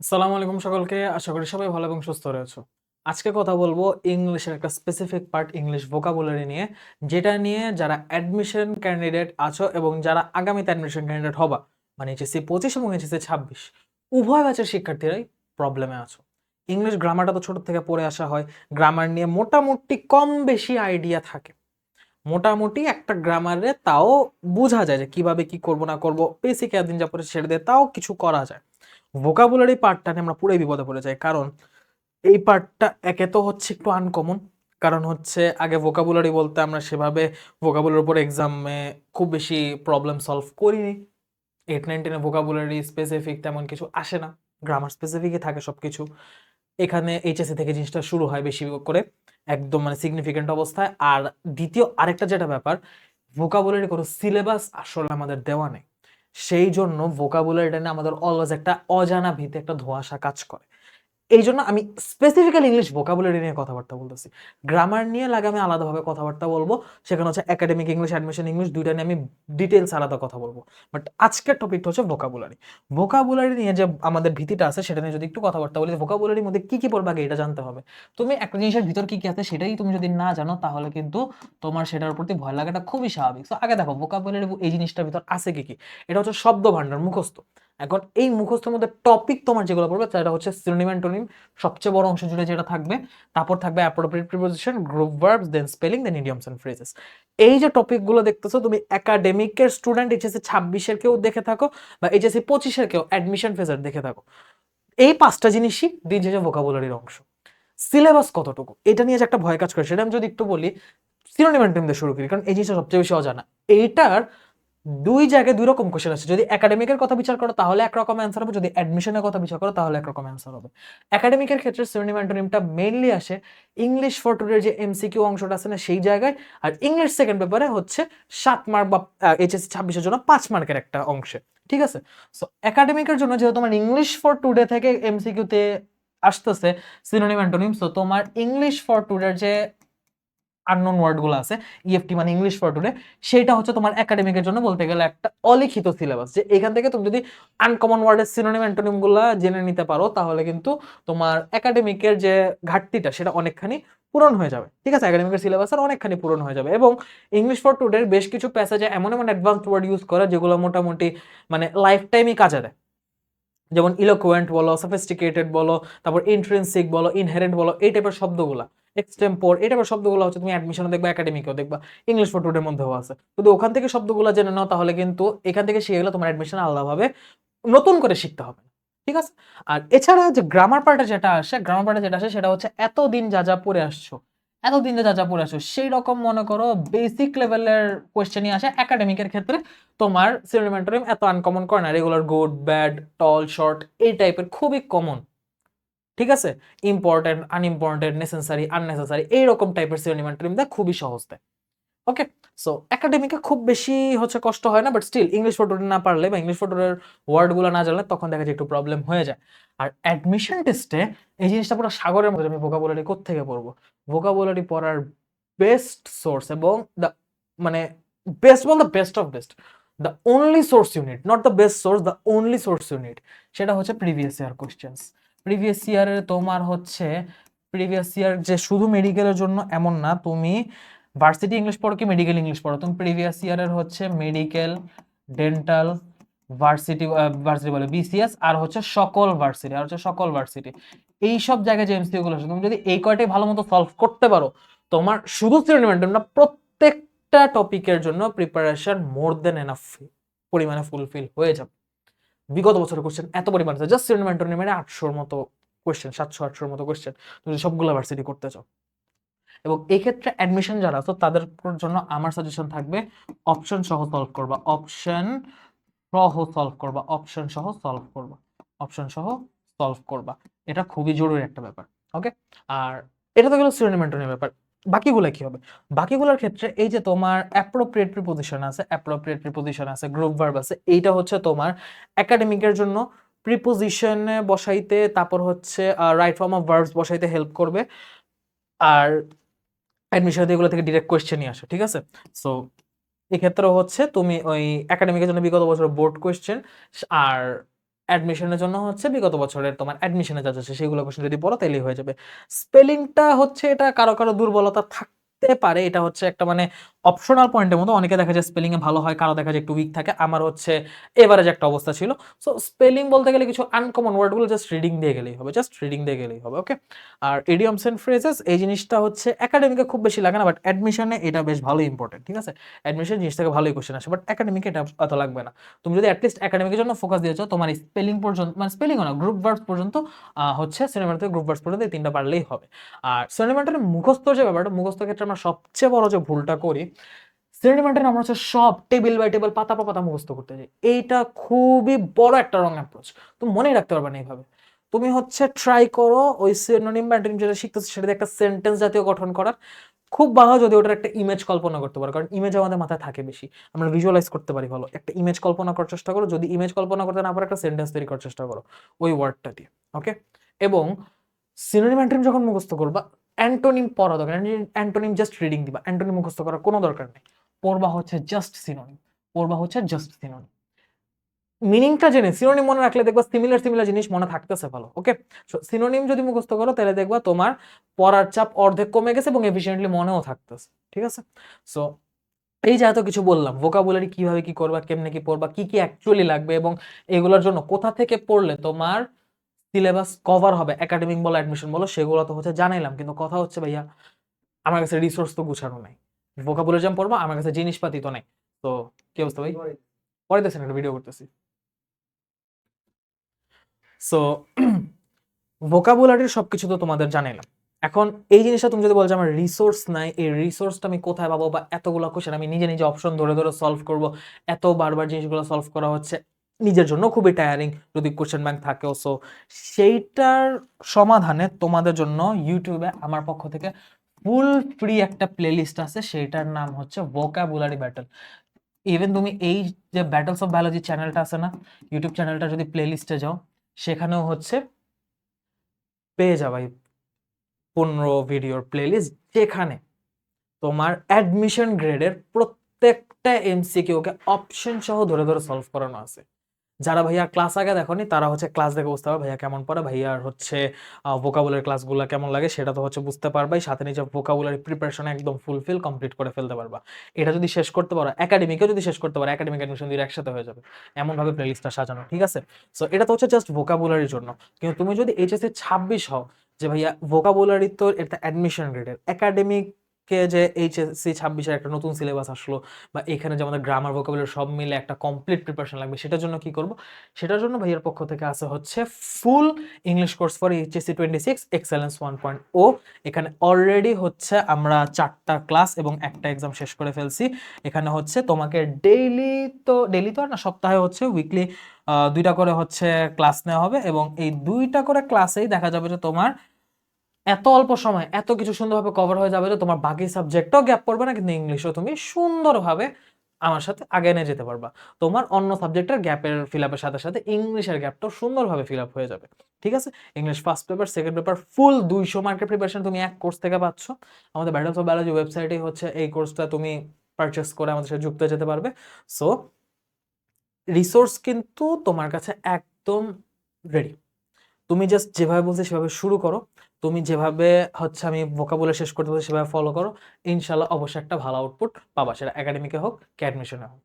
আসসালামু আলাইকুম সকলকে। আশা করি সবাই ভালো এবং সুস্থ রয়েছো। আজকে কথা বলব ইংলিশের একটা স্পেসিফিক পার্ট ইংলিশ ভোকাবুলারি নিয়ে, যেটা নিয়ে যারা অ্যাডমিশন ক্যান্ডিডেট আছো এবং যারা আগামীতে অ্যাডমিশন ক্যান্ডিডেট হবা মানে এইচএসসি পঁচিশ এবং এইচএসসি ছাব্বিশ, উভয় ব্যাচের শিক্ষার্থীরাই প্রবলেমে আছো। ইংলিশ গ্রামারটা তো ছোট থেকে পড়ে আসা হয় গ্রামার নিয়ে মোটামুটি কম বেশি আইডিয়া থাকে। মোটামুটি একটা গ্রামারে তাও বোঝা যায় যে কীভাবে কি করব না করব বেসিক একদিন যা পড়ে ছেড়ে দিয়ে তাও কিছু করা যায়। ভোকাবুলারি পার্টটা নিয়ে আমরা পুরোই বিপদে পড়ে যাই। কারণ এই পার্টটা একে তো হচ্ছে একটু আনকমন কারণ হচ্ছে আগে ভোকাবুলারি বলতে আমরা সেভাবে ভোকাবুলারির উপর এক্সামে খুব বেশি প্রবলেম সলভ করিনি। এইট নাইন টেনে ভোকাবুলারি স্পেসিফিক তেমন কিছু আসে না। গ্রামার স্পেসিফিকই থাকে সব কিছু এখানে এইচএসসি থেকে জিনিসটা শুরু হয় বেশি করে। একদম মানে সিগনিফিকেন্ট অবস্থায়। আর দ্বিতীয় আরেকটা যেটা ব্যাপার ভোকাবুলারি কোনো সিলেবাস আসলে আমাদের দেওয়া নেই। সেই জন্য ভোকাবুলারিটা নিয়ে আমাদের অলওয়েজ একটা অজানা ভীতি একটা ধোঁয়াশা কাজ করে। এই জন্য আমি স্পেসিফিক্যালি ইংলিশ ভোকাবুলারি নিয়ে কথাবার্তা বলতেছি। গ্রামার নিয়ে লাগে আমি আলাদাভাবে কথাবার্তা বলব, সেখানে হচ্ছে একাডেমিক ইংলিশ অ্যাডমিশন ইংলিশ দুইটা নিয়ে আমি ডিটেলস আলাদা কথা বলব। বাট আজকের টপিকটা হচ্ছে ভোকাবুলারি ভোকাবুলারি নিয়ে যে আমাদের ভীতিটা আছে, সেটা নিয়ে যদি একটু কথাবার্তা বলি ভোকাবুলারির মধ্যে কি কি পড়বে আগে এটা জানতে হবে। তুমি একটা জিনিসের ভিতর কি কি আছে, সেটাই তুমি যদি না জানো, তাহলে কিন্তু তোমার সেটার প্রতি ভয় লাগাটা খুবই স্বাভাবিক। তো আগে দেখো ভোকাবুলারি এই জিনিসটার ভিতর আছে কি কি? এটা হচ্ছে শব্দ ভান্ডার মুখস্থ। এখন এই মুখস্থের মধ্যে টপিক তোমার যেগুলো পড়বে, সেটা হচ্ছে সিনোনিম অ্যান্টোনিম সবচেয়ে বড় অংশ জুড়ে যেটা থাকবে, তারপর থাকবে appropriate preposition group verbs then spelling then idioms and phrases এই যে টপিকগুলো দেখতেছো, তুমি একাডেমিকের স্টুডেন্ট এইচএসসি ছাব্বিশের কেউ দেখে থাকো, বা এইচএসসি পঁচিশের কেউ অ্যাডমিশন ফেজার দেখে থাকো। এই পাঁচটা জিনিসই দিন শেষে ভোকাবুলারির অংশ। সিলেবাস কতটুকু? এটা নিয়ে যে একটা ভয় কাজ করে, সেটা আমি যদি একটু বলি সিনোনিম অ্যান্টোনিম দিয়ে শুরু করি, কারণ এই জিনিসটা সবচেয়ে বেশি অজানা। এইটার দুই জায়গায় দুই রকম কোশ্চেন আছে যদি একাডেমিকের কথা বিচার করো, তাহলে একরকম অ্যান্সার হবে। যদি অ্যাডমিশনের কথা বিচার করো, তাহলে একরকম অ্যান্সার হবে। একাডেমিকের ক্ষেত্রে সিনোনিম অ্যান্টোনিমটা মেইনলি আসে ইংলিশ ফর টুডের যে এমসিকিউ অংশটা আছে না, সেই জায়গায়। আর ইংলিশ সেকেন্ড পেপারে হচ্ছে সাত মার্ক বা এইচএসসি ছাব্বিশের জন্য পাঁচ মার্কের একটা অংশে। ঠিক আছে? সো একাডেমিকের জন্য যেহেতু তোমার ইংলিশ ফর টুডে থেকে এমসিকিউতে আসতেছে সিনোনিম অ্যান্টোনিম সো তোমার ইংলিশ ফর টুডের যে আননোন ওয়ার্ডগুলো আছে ইএফটি মানে ইংলিশ ফর টুডে সেটা হচ্ছে তোমার একাডেমিকের জন্য বলতে গেলে একটা অলিখিত সিলেবাস যে এখান থেকে তুমি যদি আনকমন ওয়ার্ডের সিনোনিম অ্যান্টোনিমগুলো জেনে নিতে পারো, তাহলে কিন্তু তোমার একাডেমিকের যে ঘাটতিটা, সেটা অনেকখানি পূরণ হয়ে যাবে। ঠিক আছে? একাডেমিকের সিলেবাসের অনেকখানি পূরণ হয়ে যাবে এবং ইংলিশ ফর টুডের বেশ কিছু প্যাসেজে এমন এমন অ্যাডভান্সড ওয়ার্ড ইউজ করে, যেগুলো মোটামুটি মানে লাইফ টাইমই কাজে দেয়। যেমন ইলোকুয়েন্ট বলো সফিস্টিকেটেড বলো, তারপর ইন্ট্রেন্সিক বলো ইনহেরেন্ট বলো, এই টাইপের শব্দগুলো। এক্সটেম্পোর এটা শব্দগুলো হচ্ছে তুমি অ্যাডমিশনে দেখবা একাডেমিকেও দেখবা ইংলিশ ফর টুডের মধ্যেও আছে। যদি ওখান থেকে শব্দগুলো জেনে নাও, তাহলে কিন্তু এখান থেকে শিখে তোমার অ্যাডমিশন আলাদাভাবে নতুন করে শিখতে হবে ঠিক আছে? আর এছাড়া যে গ্রামার পার্টে যেটা আসে গ্রামার পার্টে যেটা আসে, সেটা হচ্ছে এতদিন যা যা পড়ে আসছো, এতদিন যা যা পড়ে আসছো সেই রকম মনে করো বেসিক লেভেলের কোয়েশ্চেনই আসে একাডেমিকের ক্ষেত্রে তোমার সিনোনিম এত আনকমন করে না regular good bad tall short এই টাইপের খুবই কমন ঠিক আছে? ইম্পর্টেন্ট আনইম্পর্টেন্ট নেসেসারি আননেসেসারি এইরকম টাইপের সিনোনিম দেয় খুবই সহজ দেয়। ওকে সো একাডেমিকে খুব বেশি হচ্ছে কষ্ট হয় না বাট স্টিল ইংলিশ ফটোটা না পারলে বা ইংলিশ ফটোর ওয়ার্ডগুলো না জানলে তখন দেখা যায় একটু প্রবলেম হয়ে যায়। আর অ্যাডমিশন টেস্টে এই জিনিসটা পুরো সাগরের মধ্যে, আমি ভোকাবুলারি কোথেকে পড়ব? ভোকাবুলারি পড়ার বেস্ট সোর্স এবং দ্য মানে best ball the best of best the only source unit not the best source the only source unit সেটা হচ্ছে প্রিভিয়াস ইয়ার কোয়েশ্চেন্স প্রিভিয়াস ইয়ারে তোমার হচ্ছে প্রিভিয়াস ইয়ার যে শুধু মেডিকেলের জন্য এমন না, তুমি ভার্সিটি ইংলিশ পড়ো কি মেডিকেল ইংলিশ পড়ো? তুমি প্রিভিয়াস ইয়ারের হচ্ছে মেডিকেল ডেন্টাল ভার্সিটি ভার্সিটি বলে বিসিএস আর হচ্ছে সকল ভার্সিটি আর হচ্ছে সকল ভার্সিটি এই সব জায়গায় যে এমসিকিউ গুলো আছে, তুমি যদি এই কয়টাই ভালো মতো সলভ করতে পারো, তোমার শুধু সিনোনিম না, প্রত্যেকটা টপিকের জন্য প্রিপারেশন মোর দেন এনাফ পরিমাণে ফুলফিল হয়ে যাবে। বিগত বছরের কোশ্চেন এত পরিমাণে আছে। জাস্ট সিনোনিম অ্যান্টোনিমের আটশোর মতো কোয়েশ্চেন সাতশো, আটশোর মতো কোশ্চেন তুমি সবগুলো ভার্সিটি করতে চাও। এবং এই ক্ষেত্রে অ্যাডমিশন যারা আছে, তাদের জন্য আমার সাজেশন থাকবে অপশন সহ সলভ করবা। অপশন সহ সলভ করবা। অপশন সহ সলভ করবা। অপশন সহ সলভ করবা। এটা খুবই জরুরি একটা ব্যাপার ওকে আর এটা তো গেল সিনোনিম অ্যান্টোনিম ব্যাপার। বাকিগুলো কি হবে? বাকিগুলোর ক্ষেত্রে এই যে তোমার অ্যাপ্রোপ্রিয়েট প্রিপোজিশন আছে অ্যাপ্রোপ্রিয়েট প্রিপোজিশন আছে গ্রুপ ভার্ব আছে, এইটা হচ্ছে তোমার একাডেমিকের জন্য প্রিপোজিশনে বসাইতে, তারপর হচ্ছে রাইট ফর্ম অফ ভার্বস বসাইতে হেল্প করবে। আর অ্যাডমিশন এগুলো থেকে ডিরেক্ট কোয়েশ্চেনই আসে, ঠিক আছে? সো এক্ষেত্রে হচ্ছে তুমি ওই একাডেমিকের জন্য বিগত বছর বোর্ড কোয়েশ্চেন আর অ্যাডমিশনের জন্য হচ্ছে বিগত বছরের তোমার অ্যাডমিশনে যা যাচ্ছে সেগুলো কোশ্চেন যদি পড়ো তাহলেই হয়ে যাবে। স্পেলিংটা হচ্ছে এটা কারও কারও দুর্বলতা থাকতে পারে। এটা হচ্ছে একটা মানে অপশনাল পয়েন্টের মতো অনেকে দেখা যায় স্পেলিংয়ে ভালো হয়, কারও দেখা যায় একটু উইক থাকে। আমার হচ্ছে এভারেজ একটা অবস্থা ছিল। সো স্পেলিং বলতে গেলে কিছু আনকমন ওয়ার্ডগুলো জাস্ট রিডিং দিয়ে গেলেই হবে জাস্ট রিডিং দিয়ে গেলেই হবে ওকে আর ইডিয়মস এন্ড ফ্রেজেস এই জিনিসটা হচ্ছে একাডেমিকে খুব বেশি লাগে না বাট অ্যাডমিশনে এটা বেশ ভালো ইম্পর্টেন্ট ঠিক আছে? অ্যাডমিশন জিনিস থেকে ভালোই কোশ্চেন আসে বাট একাডেমিকে এটা অত লাগবে না। তুমি যদি অ্যাটলিস্ট একাডেমিকের জন্য ফোকাস দিয়েছ, তোমার স্পেলিং পর্যন্ত মানে স্পেলিং না গ্রুপ ভার্স পর্যন্ত হচ্ছে সিনেমার থেকে গ্রুপ ভার্স পর্যন্ত এই তিনটা পারলেই হবে। আর সিনেমাটার মুখস্থ যে ব্যাপারটা, মুখস্থ ক্ষেত্রে আমরা সবচেয়ে বড় যে ভুলটা করি সিনেমাটার আমরা হচ্ছে সব টেবিল বাই টেবিল পাতা পর পাতা মুখস্থ করতে যাই। এইটা খুবই বড় একটা রং অ্যাপ্রোচ তুমি মনেই রাখতে পারবে না এইভাবে। তুমি হচ্ছে ট্রাই করো ওই সিনোনিম অ্যান্টোনিম যেটা শিখতেছো সেটা দিয়ে একটা সেন্টেন্স জাতীয় গঠন করার। খুব ভালো যদি ওটার একটা ইমেজ কল্পনা করতে পারো, কারণ ইমেজ আমাদের মাথায় থাকে বেশি। আমরা ভিজুয়ালাইজ করতে পারি ভালো। একটা ইমেজ কল্পনা করার চেষ্টা করো, যদি ইমেজ কল্পনা করতে না পারো, একটা সেন্টেন্স তৈরি করার চেষ্টা করো ওই ওয়ার্ডটা দিয়ে ওকে এবং সিনোনিম অ্যান্টোনিম যখন মুখস্থ করবা অ্যান্টোনিম পড়া দরকার অ্যান্টোনিম জাস্ট রিডিং দিবা, অ্যান্টোনিম মুখস্থ করার কোনো দরকার নেই। পড়বা হচ্ছে জাস্ট সিনোনিম পড়বা হচ্ছে জাস্ট সিনোনিম মিনিংটা জেনে সিনোনিম মনে রাখলে দেখবা সিমিলার সিমিলার জিনিস মনে থাকতেছে ভালো ওকে সিনোনিম যদি মুখস্থ করো, তাহলে দেখবা তোমার পড়ার চাপ অর্ধেক কমে গেছে এবং এফিসিয়েন্টলি মনেও থাকতেছে, ঠিক আছে? সো এই যে এত কিছু বললাম ভোকাবুলারি কীভাবে কি করবা, কেমনে কি পড়বা, কি কি অ্যাকচুয়ালি লাগবে এবং এগুলোর জন্য কোথা থেকে পড়লে তোমার সিলেবাস কভার হবে একাডেমিক বলো অ্যাডমিশন বলো সেগুলো তো হচ্ছে জানাইলাম। কিন্তু কথা হচ্ছে ভাইয়া আমার কাছে রিসোর্স তো গুছানো নাই। যেমন পড়ব আমার কাছে জিনিসপাতি তো নাই। তো কি অবস্থা ভাই? পরে দেখছেন একটা ভিডিও করতেছি। সো ভোকাবুলারির সবকিছু তো তোমাদের জানাইলাম। এখন এই জিনিসটা তুমি যদি বলছো আমার রিসোর্স নাই এই রিসোর্সটা আমি কোথায় পাবো বা এতগুলো কোশ্চেন আমি নিজে নিজে অপশন ধরে ধরে সলভ করব এত বারবার জিনিসগুলো সলভ করা হচ্ছে নিজের জন্য খুবই টায়ারিং যদি কোশ্চেন ব্যাংক থাকেও সো সেইটার সমাধানে তোমাদের জন্য ইউটিউবে আমার পক্ষ থেকে ফুল ফ্রি একটা প্লেলিস্ট আছে, সেইটার নাম হচ্ছে ভোকাবুলারি ব্যাটল ইভেন তুমি এই যে ব্যাটলস অফ বায়োলজি চ্যানেলটা আছে না ইউটিউব চ্যানেলটা যদি প্লেলিস্টে যাও, সেখানেও হচ্ছে পেয়ে যাবাই পনেরো ভিডিওর প্লেলিস্ট যেখানে তোমার অ্যাডমিশন গ্রেডের প্রত্যেকটা এমসিকিউকে অপশন সহ ধরে ধরে সলভ করানো আছে। যারা ভাইয়া ক্লাস আগে দেখোনি, তারা হচ্ছে ক্লাস দেখে বুঝতে পারবে ভাইয়া কেমন পড়ে, ভাইয়ার হচ্ছে ভোকাবুলারি ক্লাসগুলো কেমন লাগে সেটা তো হচ্ছে বুঝতে পারবে, সাথে নিজের ভোকাবুলারি প্রিপারেশন একদম ফুলফিল কমপ্লিট করে ফেলতে পারবা। এটা যদি শেষ করতে পারো একাডেমিকেও যদি শেষ করতে পারো একাডেমিক অ্যাডমিশন দিয়ে একসাথে হয়ে যাবে। এমনভাবে প্লেলিস্টটা সাজানো, ঠিক আছে? সো এটা তো হচ্ছে জাস্ট ভোকাবুলারির জন্য। কিন্তু তুমি যদি এইচএসসি ছাব্বিশ হও, যে ভাইয়া ভোকাবুলারি তো এটা অ্যাডমিশন গ্রেডের একাডেমিকে যে এইচএসসি ছাব্বিশের একটা নতুন সিলেবাস আসলো বা এখানে যে আমাদের গ্রামার ভোকাবুলারি সব মিলে একটা কমপ্লিট প্রিপারেশন লাগবে, সেটার জন্য কি করব? সেটার জন্য ভাইয়ার পক্ষ থেকে আছে হচ্ছে full English course for HSC twenty six excellence one point ও এখানে অলরেডি হচ্ছে আমরা চারটা ক্লাস এবং একটা এক্সাম শেষ করে ফেলছি। এখানে হচ্ছে তোমাকে ডেইলি তো ডেইলি তো আর না, সপ্তাহে হচ্ছে উইকলি দুইটা করে হচ্ছে ক্লাস নেওয়া হবে এবং এই দুইটা করে ক্লাসেই দেখা যাবে যে তোমার এত অল্প সময়, এত কিছু সুন্দরভাবে কভার হয়ে যাবে যে তোমার বাকি সাবজেক্টও গ্যাপ পড়বে না, কিন্তু ইংলিশও তুমি সুন্দরভাবে আমার সাথে আগে নিয়ে যেতে পারবা। তোমার অন্য সাবজেক্টের গ্যাপের ফিল আপের সাথে সাথে ইংলিশের গ্যাপটাও সুন্দরভাবে ফিল আপ হয়ে যাবে। ঠিক আছে? English first paper second paper full দুইশো মার্কের প্রিপারেশন তুমি এক কোর্স থেকে পাচ্ছ। আমাদের ব্যাটলস অফ বায়োলজি ওয়েবসাইটে হচ্ছে এই কোর্সটা তুমি পারচেস করে আমাদের সাথে যুক্ত যেতে পারবে। সো রিসোর্স কিন্তু তোমার কাছে একদম রেডি তুমি জাস্ট যেভাবে বলছো সেভাবে শুরু করো। তুমি যেভাবে হচ্ছে আমি ভোকাবুলার শেষ করতে সেভাবে ফলো করো। ইনশাল্লাহ অবশ্যই একটা ভালো আউটপুট পাবা, সেটা একাডেমিকে হোক, কি অ্যাডমিশনে হোক।